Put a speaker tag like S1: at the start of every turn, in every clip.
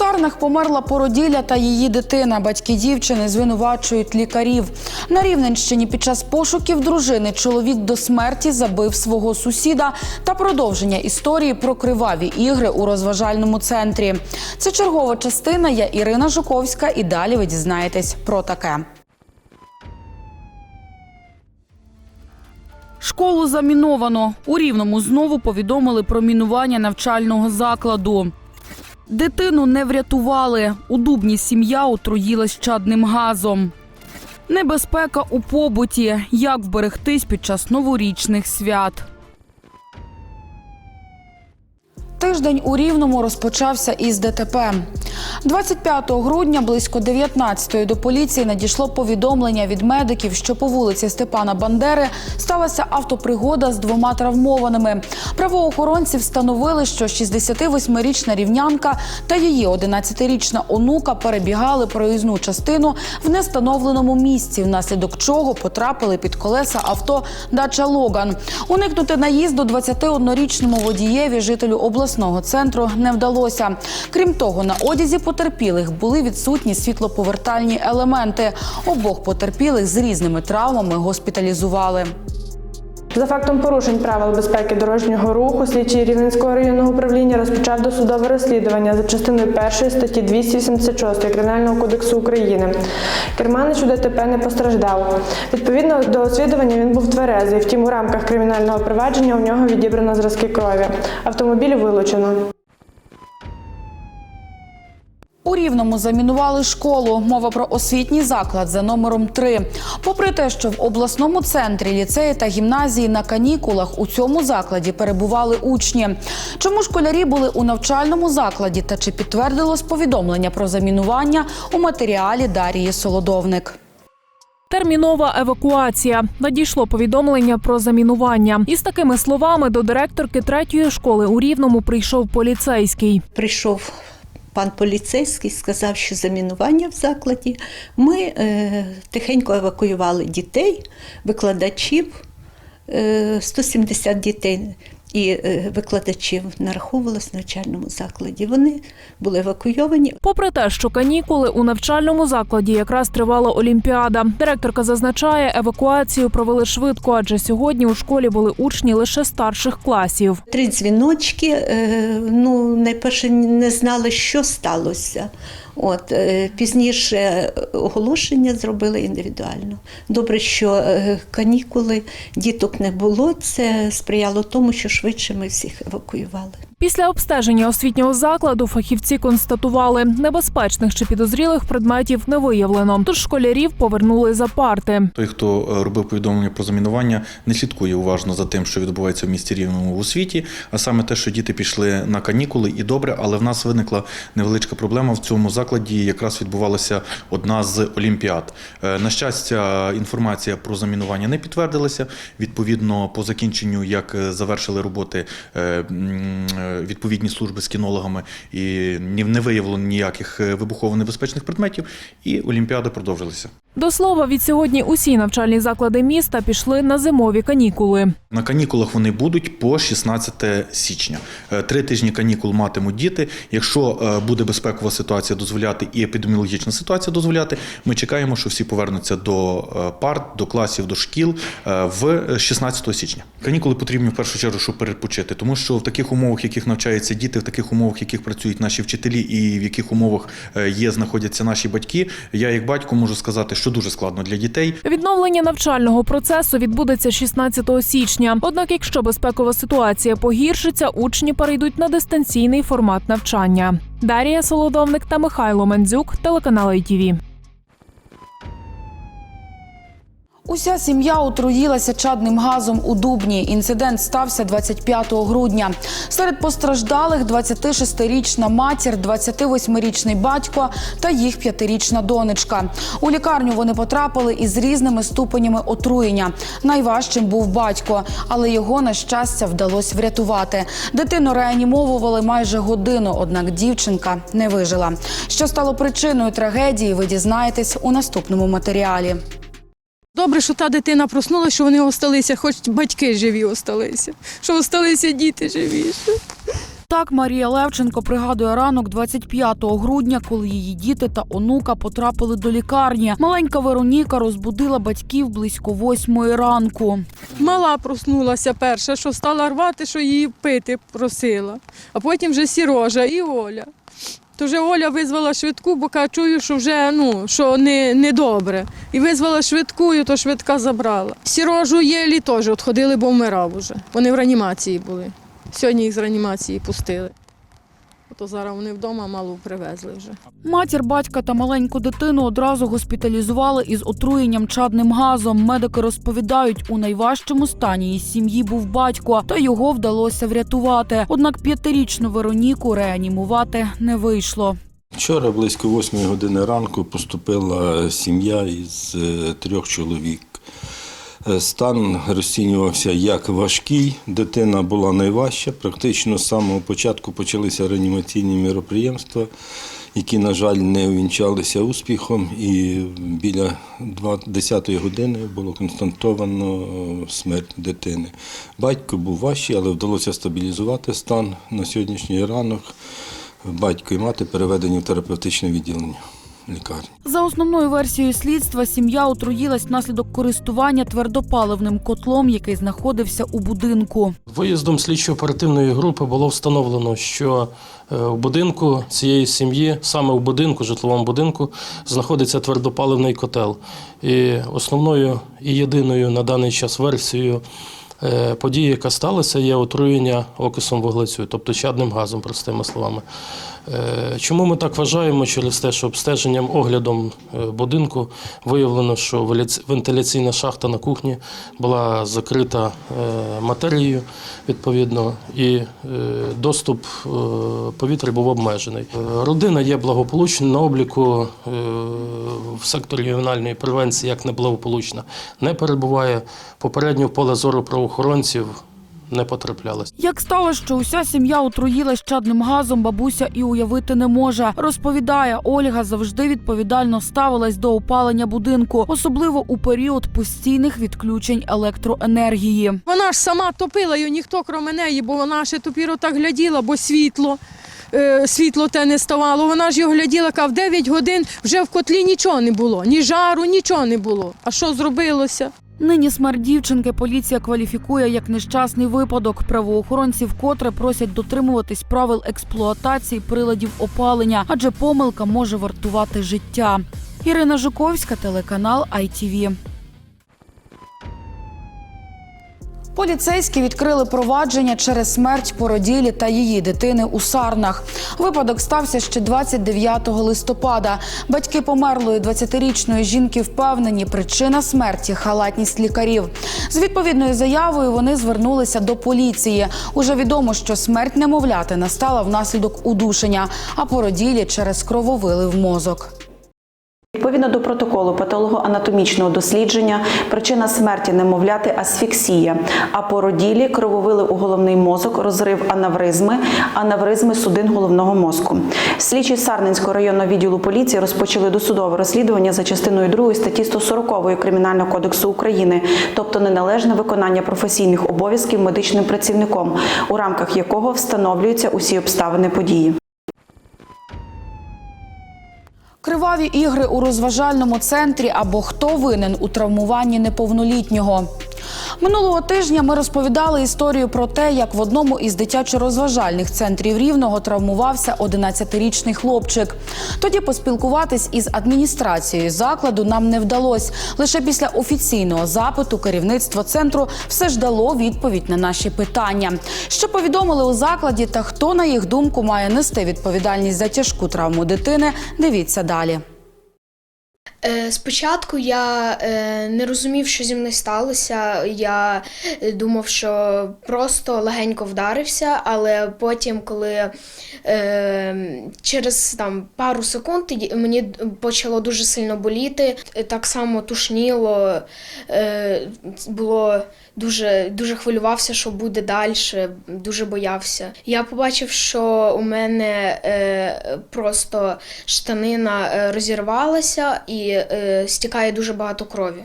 S1: Сарнах померла породілля та її дитина. Батьки дівчини звинувачують лікарів. На Рівненщині під час пошуків дружини чоловік до смерті забив свого сусіда та продовження історії про криваві ігри у розважальному центрі. Це чергова частина. Я Ірина Жуковська. І далі ви дізнаєтесь про таке. Школу заміновано. У Рівному знову повідомили про мінування навчального закладу. Дитину не врятували. У Дубні сім'я отруїлась чадним газом. Небезпека у побуті. Як вберегтись під час новорічних свят. Тиждень у Рівному розпочався із ДТП. 25 грудня близько 19-ї до поліції надійшло повідомлення від медиків, що по вулиці Степана Бандери сталася автопригода з двома травмованими. Правоохоронці встановили, що 68-річна рівнянка та її 11-річна онука перебігали проїзну частину в нестановленому місці, внаслідок чого потрапили під колеса авто Дача Логан. Уникнути наїзду 21-річному водієві жителю обласного центру не вдалося. Крім того, на одязі потерпілих були відсутні світлоповертальні елементи. Обох потерпілих з різними травмами госпіталізували.
S2: За фактом порушень правил безпеки дорожнього руху слідчий Рівненського районного управління розпочав досудове розслідування за частиною 1 статті 286 Кримінального кодексу України. Керманич у ДТП не постраждав. Відповідно до освідування він був тверезий. Втім, у рамках кримінального провадження у нього відібрано зразки крові. Автомобіль вилучено.
S1: У Рівному замінували школу. Мова про освітній заклад за номером 3. Попри те, що в обласному центрі ліцеї та гімназії на канікулах у цьому закладі перебували учні. Чому школярі були у навчальному закладі та чи підтвердилось повідомлення про замінування у матеріалі Дарії Солодовник?
S3: Термінова евакуація. Надійшло повідомлення про замінування. Із такими словами до директорки третьої школи у Рівному прийшов поліцейський.
S4: прийшов пан поліцейський, сказав, що замінування в закладі. Ми е, тихенько евакуювали дітей, викладачів, е, 170 дітей і е, викладачів нараховувалось в навчальному закладі. Вони були евакуйовані.
S3: Попри те, що канікули у навчальному закладі якраз тривала Олімпіада. Директорка зазначає, евакуацію провели швидко, адже сьогодні у школі були учні лише старших класів.
S4: Три дзвіночки. е, Ну, найперше не знали, що сталося. От е, пізніше оголошення зробили індивідуально. Добре, що е, канікули діток не було. Це сприяло тому, що швидше ми всіх евакуювали.
S3: Після обстеження освітнього закладу фахівці констатували, небезпечних чи підозрілих предметів не виявлено. Тож школярів повернули за парти.
S5: Той, хто е, робив повідомлення про замінування, не слідкує уважно за тим, що відбувається в місті Рівному в освіті, а саме те, що діти пішли на канікули, і добре, але в нас виникла невеличка проблема. В цьому закладі якраз відбувалася одна з олімпіад. Е, На щастя, інформація про замінування не підтвердилася. Відповідно, по закінченню, як е, завершили роботи відповідні служби з кінологами, і ні- не виявлено ніяких е, вибухово-небезпечних предметів, і олімпіада продовжилася.
S3: До слова, відсьогодні усі навчальні заклади міста пішли на зимові канікули.
S5: На канікулах вони будуть по 16 січня. Е, Три тижні канікул матимуть діти. Якщо е, буде безпекова ситуація дозволяти і епідеміологічна ситуація дозволяти, ми чекаємо, що всі повернуться до парт, до класів, до шкіл в 16 січня. Канікули потрібні в першу чергу, щоб перепочити, тому що в таких умовах, в яких навчаються діти, в таких умовах, в яких працюють наші вчителі, і в яких умовах е, є знаходяться наші батьки, я як батько можу сказати, що дуже складно для дітей.
S3: Відновлення навчального процесу відбудеться 16 січня. Однак, якщо безпекова ситуація погіршиться, учні перейдуть на дистанційний формат навчання. Дарія Солодовник та Михайло Мандзюк, телеканал ITV.
S1: Уся сім'я отруїлася чадним газом у Дубні. Інцидент стався 25 грудня. Серед постраждалих 26-річна матір, 28-річний батько та їх п'ятирічна донечка. У лікарню вони потрапили із різними ступенями отруєння. Найважчим був батько, але його на щастя вдалося врятувати. Дитину реанімовували майже годину, однак дівчинка не вижила. Що стало причиною трагедії, ви дізнаєтесь у наступному матеріалі.
S6: Добре, що та дитина проснулася, що вони осталися, хоч батьки живі осталися, що осталися діти живі.
S1: Так Марія Левченко пригадує ранок 25 грудня, коли її діти та онука потрапили до лікарні. Маленька Вероніка розбудила батьків близько восьмої ранку.
S6: Мала проснулася перша, що стала рвати, що її пити просила. А потім вже Сірожа і Оля. То вже Оля визвала швидку, бо каже, чую, що вже ну, що не, не добре. І визвала швидку, і то швидка забрала. Сірожу єлі теж відходили, бо вмирав уже. Вони в реанімації були. Сьогодні їх з реанімації пустили. То зараз вони вдома малу привезли вже.
S1: Матір, батька та маленьку дитину одразу госпіталізували із отруєнням чадним газом. Медики розповідають, у найважчому стані із сім'ї був батько, та його вдалося врятувати. Однак п'ятирічну Вероніку реанімувати не вийшло.
S7: Вчора близько 8 години ранку поступила сім'я із е, трьох чоловік. Е, Стан розцінювався як важкий, дитина була найважча. Практично з самого початку почалися реанімаційні міроприємства, які, на жаль, не увінчалися успіхом. І біля 10 години було констатовано е, смерть дитини. Батько був важчий, але вдалося стабілізувати стан на сьогоднішній ранок. Батько і мати переведені в терапевтичне відділення лікарні.
S1: За основною версією слідства, сім'я отруїлась внаслідок користування твердопаливним котлом, який знаходився у будинку.
S8: Виїздом слідчо-оперативної групи було встановлено, що е, в будинку цієї сім'ї, саме в будинку, житловому будинку, знаходиться твердопаливний котел. І основною і єдиною на даний час версією е, події, яка сталася, є отруєння окисом вуглецю, тобто чадним газом, простими словами. Е, Чому ми так вважаємо? Через те, що обстеженням, оглядом е, будинку виявлено, що вентиляційна шахта на кухні була закрита е, матерією, відповідно, і доступ повітря був обмежений. Родина є благополучна на обліку в секторі ювенальної превенції як неблагополучна, не перебуває попередньо в поле зору правоохоронців. Не потраплялась.
S1: Як стало, що уся сім'я отруїлась чадним газом, бабуся і уявити не може. Розповідає, Ольга завжди відповідально ставилась до опалення будинку, особливо у період постійних відключень електроенергії.
S6: Вона ж сама топила її, ніхто крім неї, бо вона ще тупіро так гляділа, бо світло. е, Світло те не ставало. Вона ж його гляділа, кав 9 годин вже в котлі нічого не було, ні жару, нічого не було. А що зробилося?
S1: Нині смерть дівчинки поліція кваліфікує як нещасний випадок. Правоохоронці вкотре просять дотримуватись правил експлуатації приладів опалення, адже помилка може вартувати життя. Ірина Жуковська, телеканал ITV. Поліцейські відкрили провадження через смерть породілі та її дитини у Сарнах. Випадок стався ще 29 листопада. Батьки померлої 20-річної жінки впевнені, причина смерті халатність лікарів. З відповідною заявою вони звернулися до поліції. Уже відомо, що смерть немовляти настала внаслідок удушення, а породілі через крововилив мозок.
S9: Відповідно до протоколу патологоанатомічного дослідження, причина смерті немовляти асфіксія, а породілі крововили у головний мозок, розрив анавризми, анавризми судин головного мозку. Слідчі Сарненського районного відділу поліції розпочали досудове розслідування за частиною 2 статті 140 Кримінального кодексу України, тобто неналежне виконання професійних обов'язків медичним працівником, у рамках якого встановлюються усі обставини події.
S1: Криваві ігри у розважальному центрі або хто винен у травмуванні неповнолітнього. Минулого тижня ми розповідали історію про те, як в одному із дитячо-розважальних центрів рівного травмувався 11-річний хлопчик. Тоді поспілкуватись із адміністрацією закладу нам не вдалося. Лише після офіційного запиту керівництво центру все ж дало відповідь на наші питання. Що повідомили у закладі та хто, на їх думку, має нести відповідальність за тяжку травму дитини, дивіться далі.
S10: Е, Спочатку я е, не розумів, що зі мною сталося. Я е, думав, що просто легенько вдарився, але потім, коли через там пару секунд мені почало дуже сильно боліти, так само тушніло, було дуже, дуже хвилювався, що буде далі, дуже боявся. Я побачив, що у мене просто штанина розірвалася і стікає дуже багато крові.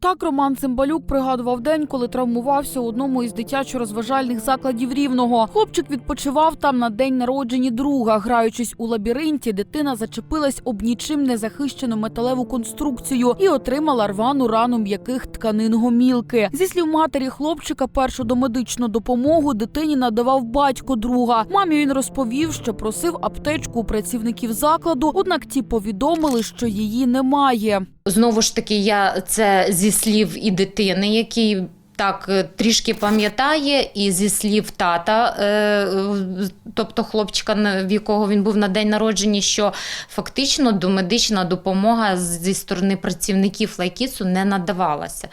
S1: Так Роман Цимбалюк пригадував день, коли травмувався у одному із дитячо-розважальних закладів Рівного. Хлопчик відпочивав там на день народження друга. Граючись у лабіринті, дитина зачепилась об нічим незахищену металеву конструкцію і отримала рвану рану м'яких тканин гомілки. Зі слів матері хлопчика, першу домедичну допомогу дитині надавав батько друга. Мамі він розповів, що просив аптечку у працівників закладу, однак ті повідомили, що її немає.
S11: Знову ж таки, я це зі слів і дитини, який так е, трішки пам'ятає, і зі слів тата, е, тобто хлопчика, в якого він був на день народження, що фактично домедична допомога зі сторони працівників лайкісу не надавалася.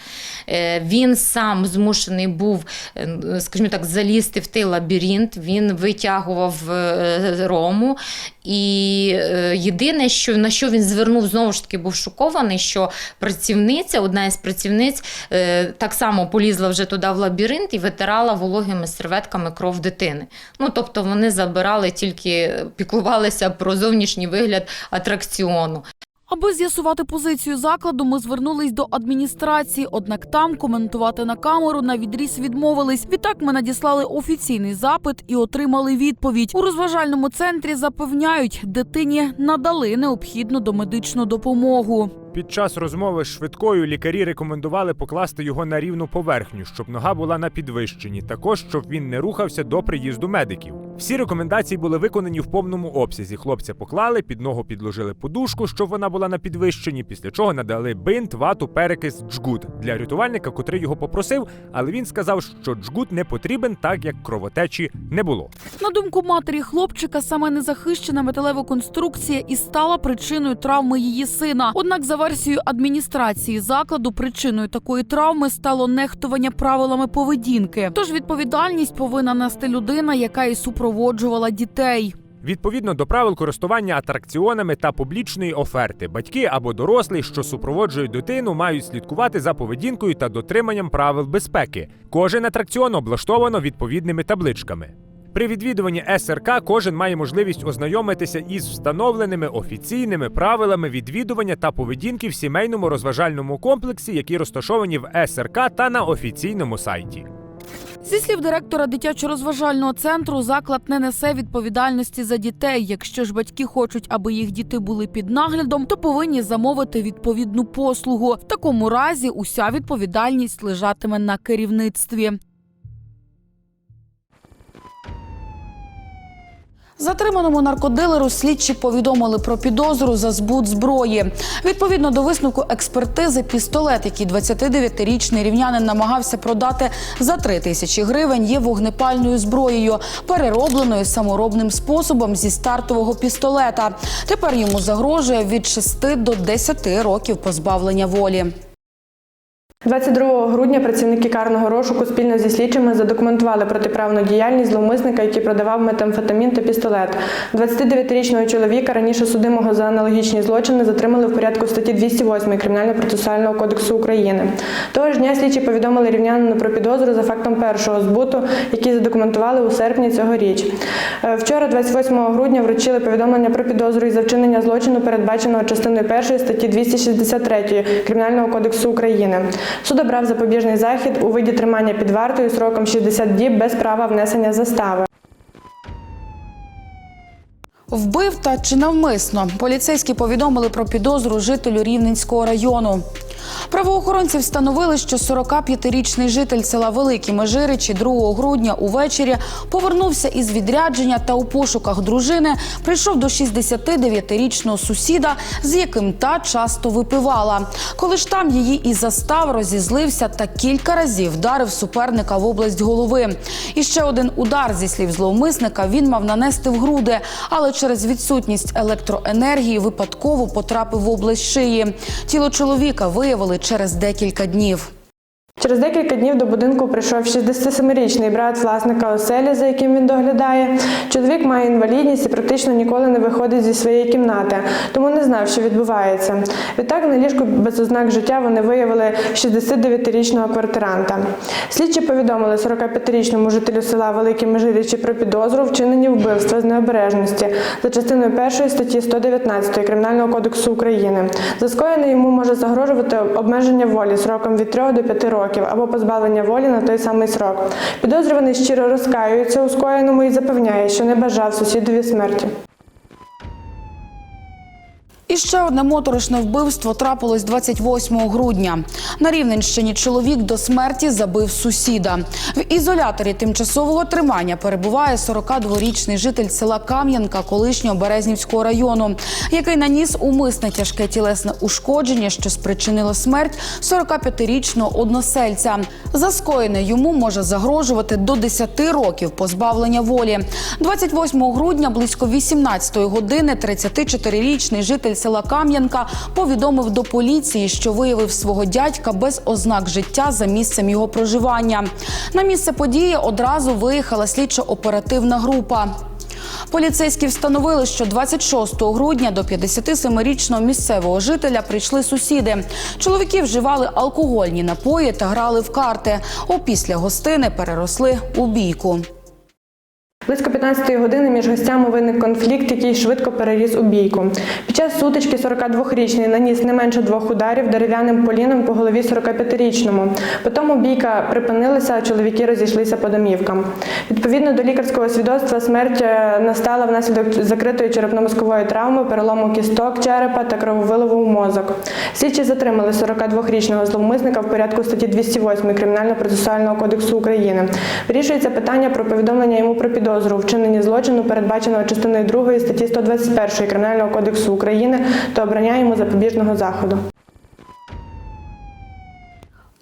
S11: Е, Він сам змушений був, скажімо так, залізти в той лабіринт, він витягував рому. І е, єдине, що на що він звернув, знову ж таки був шокований, що працівниця, одна із працівниць, е, так само полізла вже туди в лабіринт і витирала вологими серветками кров дитини. Ну тобто вони забирали тільки піклувалися про зовнішній вигляд атракціону.
S1: Аби з'ясувати позицію закладу, ми звернулись до адміністрації, однак там коментувати на камеру на відріз відмовились. Відтак ми надіслали офіційний запит і отримали відповідь. У розважальному центрі запевняють, дитині надали необхідну домедичну допомогу.
S12: Під час розмови з швидкою лікарі рекомендували покласти його на рівну поверхню, щоб нога була на підвищенні, також щоб він не рухався до приїзду медиків. Всі рекомендації були виконані в повному обсязі. Хлопця поклали, під ногу підложили подушку, щоб вона була на підвищенні, після чого надали бинт, вату, перекис, джгут для рятувальника, котрий його попросив, але він сказав, що джгут не потрібен, так як кровотечі не було.
S1: На думку матері хлопчика, саме незахищена металева конструкція і стала причиною травми її сина. Однак, за версією адміністрації закладу, причиною такої травми стало нехтування правилами поведінки. Тож відповідальність повинна нести людина, яка і супроводжувала дітей.
S12: Відповідно до правил користування атракціонами та публічної оферти, батьки або дорослі, що супроводжують дитину, мають слідкувати за поведінкою та дотриманням правил безпеки. Кожен атракціон облаштовано відповідними табличками. При відвідуванні СРК кожен має можливість ознайомитися із встановленими офіційними правилами відвідування та поведінки в сімейному розважальному комплексі, які розташовані в СРК та на офіційному сайті.
S1: Зі слів директора дитячо-розважального центру, заклад не несе відповідальності за дітей. Якщо ж батьки хочуть, аби їх діти були під наглядом, то повинні замовити відповідну послугу. В такому разі уся відповідальність лежатиме на керівництві. Затриманому наркодилеру слідчі повідомили про підозру за збут зброї. Відповідно до висновку експертизи, пістолет, який 29-річний рівнянин намагався продати за 3 тисячі гривень, є вогнепальною зброєю, переробленою саморобним способом зі стартового пістолета. Тепер йому загрожує від 6 до 10 років позбавлення волі.
S2: 22 грудня працівники карного розшуку спільно зі слідчими задокументували протиправну діяльність зловмисника, який продавав метамфетамін та пістолет. 29-річного чоловіка, раніше судимого за аналогічні злочини, затримали в порядку статті 208 Кримінально-процесуального кодексу України. Того ж дня слідчі повідомили рівнянину про підозру за фактом першого збуту, який задокументували у серпні цього річ. Е, Вчора, 28 грудня, вручили повідомлення про підозру із завчинення злочину, передбаченого частиною 1 статті 263 Кримінального кодексу України. Суд обрав запобіжний захід у виді тримання під вартою сроком 60 діб без права внесення застави.
S1: Вбив та чи навмисно поліцейські повідомили про підозру жителю Рівненського району. Правоохоронці встановили, що 45-річний житель села Великі Межиричі 2 грудня увечері повернувся із відрядження та у пошуках дружини прийшов до 69-річного сусіда, з яким та часто випивала. Коли ж там її і застав, розізлився та кілька разів вдарив суперника в область голови. І ще один удар зі слів зловмисника він мав нанести в груди, але через відсутність електроенергії випадково потрапив в область шиї. Тіло чоловіка виявили через декілька днів.
S2: Через декілька днів до будинку прийшов 67-річний брат власника оселі, за яким він доглядає. Чоловік має інвалідність і практично ніколи не виходить зі своєї кімнати, тому не знав, що відбувається. Відтак на ліжку без ознак життя вони виявили 69-річного квартиранта. Слідчі повідомили 45-річному жителю села Великі Межирічі про підозру вчинені вбивства з необережності за частиною 1 статті 119 Кримінального кодексу України. За скоєне йому може загрожувати обмеження волі сроком від 3 до 5 років або позбавлення волі на той самий срок. Підозрюваний щиро розкаюється у скоєному і запевняє, що не бажав сусідові смерті.
S1: І ще одне моторошне вбивство трапилось 28 грудня. На Рівненщині чоловік до смерті забив сусіда. В ізоляторі тимчасового тримання перебуває 42-річний житель села Кам'янка колишнього Березнівського району, який наніс умисне тяжке тілесне ушкодження, що спричинило смерть 45-річного односельця. За скоєне йому може загрожувати до 10 років позбавлення волі. 28 грудня близько 18 години 34-річний житель села Кам'янка повідомив до поліції, що виявив свого дядька без ознак життя за місцем його проживання. На місце події одразу виїхала слідчо-оперативна група. Поліцейські встановили, що 26 грудня до 57-річного місцевого жителя прийшли сусіди. Чоловіки вживали алкогольні напої та грали в карти. Опісля гостини переросли у бійку.
S2: Близько 15-ї години між гостями виник конфлікт, який швидко переріс у бійку. Під час сутички 42-річний наніс не менше двох ударів дерев'яним поліном по голові 45-річному. Потім бійка припинилася, а чоловіки розійшлися по домівкам. Відповідно до лікарського свідоцтва, смерть е, настала внаслідок закритої черепно-мозкової травми, перелому кісток черепа та крововиливу у мозок. Слідчі затримали 42-річного зловмисника в порядку статті 208 Кримінально-процесуального кодексу України. Вирішується питання про повідомлення йому про підозру у вчиненні злочину, передбаченого частиною 2 статті 121 Кримінального кодексу України та обрання йому запобіжного заходу.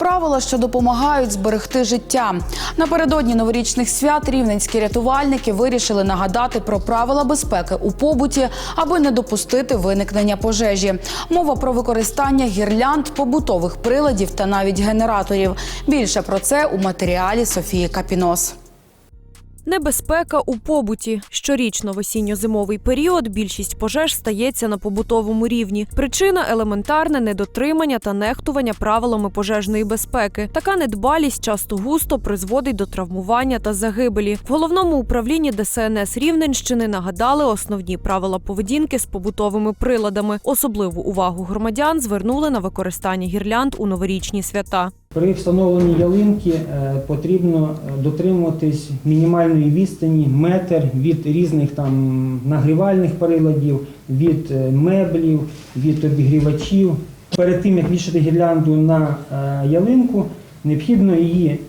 S1: Правила, що допомагають зберегти життя. Напередодні новорічних свят рівненські рятувальники вирішили нагадати про правила безпеки у побуті, аби не допустити виникнення пожежі. Мова про використання гірлянд, побутових приладів та навіть генераторів. Більше про це у матеріалі Софії Капінос.
S13: Небезпека у побуті. Щорічно в осінньо-зимовий період більшість пожеж стається на побутовому рівні. Причина елементарне недотримання та нехтування правилами пожежної безпеки. Така недбалість часто густо призводить до травмування та загибелі. В головному управлінні ДСНС Рівненщини нагадали основні правила поведінки з побутовими приладами. Особливу увагу громадян звернули на використання гірлянд у новорічні свята.
S14: При встановленні ялинки е, потрібно е, дотримуватись мінімальної відстані метр від різних там нагрівальних приладів, від е, меблів, від обігрівачів. Перед тим як вішати гірлянду на ялинку, необхідно її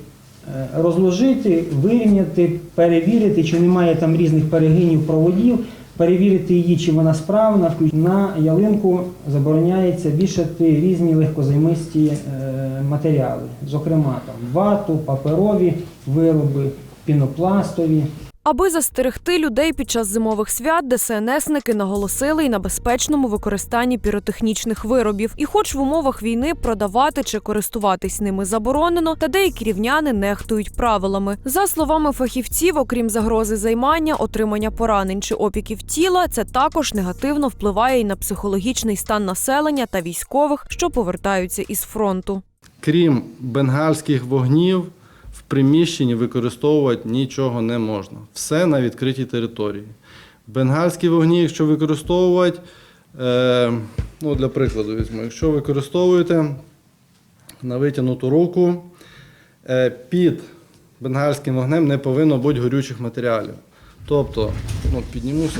S14: розложити, вирівняти, перевірити, чи немає там різних перегинів проводів, перевірити її, чи вона справна. На ялинку забороняється вішати різні легкозаймисті е, матеріали, зокрема там вату, паперові вироби, пінопластові.
S13: Аби застерегти людей під час зимових свят, ДСНСники наголосили й на безпечному використанні піротехнічних виробів. І, хоч в умовах війни продавати чи користуватись ними заборонено, та деякі рівняни нехтують правилами. За словами фахівців, окрім загрози займання, отримання поранень чи опіків тіла, це також негативно впливає й на психологічний стан населення та військових, що повертаються із фронту.
S15: крім бенгальських вогнів, приміщенні використовувати нічого не можна. Все на відкритій території. Бенгальські вогні, якщо використовувати, е, ну, для прикладу візьму, якщо використовуєте на витягнуту руку, е, під бенгальським вогнем не повинно бути горючих матеріалів. Тобто, ну, піднімуся.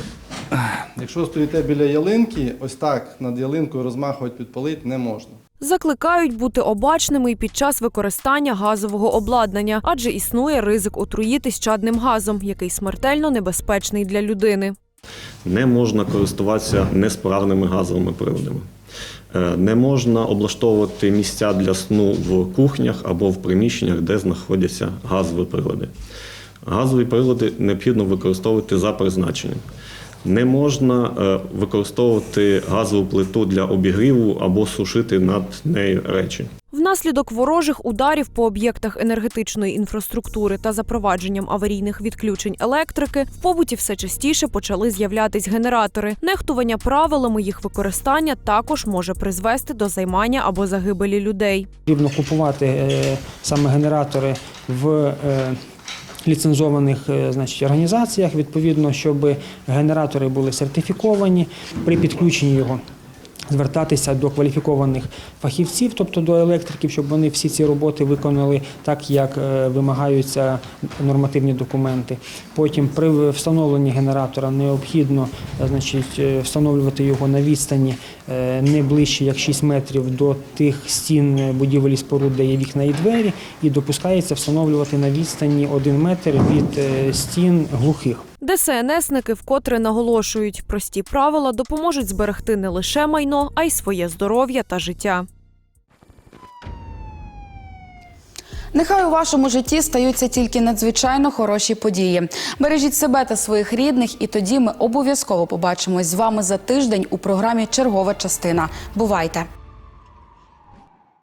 S15: Якщо стоїте біля ялинки, ось так над ялинкою розмахувати підпалити не можна.
S13: Закликають бути обачними і під час використання газового обладнання, адже існує ризик отруїтись чадним газом, який смертельно небезпечний для людини.
S16: Не можна користуватися несправними газовими приладами. Е, Не можна облаштовувати місця для сну в кухнях або в приміщеннях, де знаходяться газові прилади. Газові прилади необхідно використовувати за призначенням. Не можна е, використовувати газову плиту для обігріву або сушити над нею речі.
S13: Внаслідок ворожих ударів по об'єктах енергетичної інфраструктури та запровадженням аварійних відключень електрики в побуті все частіше почали з'являтись генератори. Нехтування правилами їх використання також може призвести до займання або загибелі людей.
S14: Потрібно купувати е, саме генератори в е, ліцензованих е, значить, організаціях, відповідно, щоб генератори були сертифіковані при підключенні його. Звертатися до кваліфікованих фахівців, тобто до електриків, щоб вони всі ці роботи виконали так, як е, вимагаються нормативні документи. Потім при встановленні генератора необхідно е, значить, е, встановлювати його на відстані не ближче як 6 метрів до тих стін будівель споруд, де є вікна і двері, і допускається встановлювати на відстані 1 метр від стін глухих.
S13: ДСНСники вкотре наголошують, прості правила допоможуть зберегти не лише майно, а й своє здоров'я та життя.
S1: Нехай у вашому житті стаються тільки надзвичайно хороші події. Бережіть себе та своїх рідних, і тоді ми обов'язково побачимось з вами за тиждень у програмі Чергова частина. Бувайте!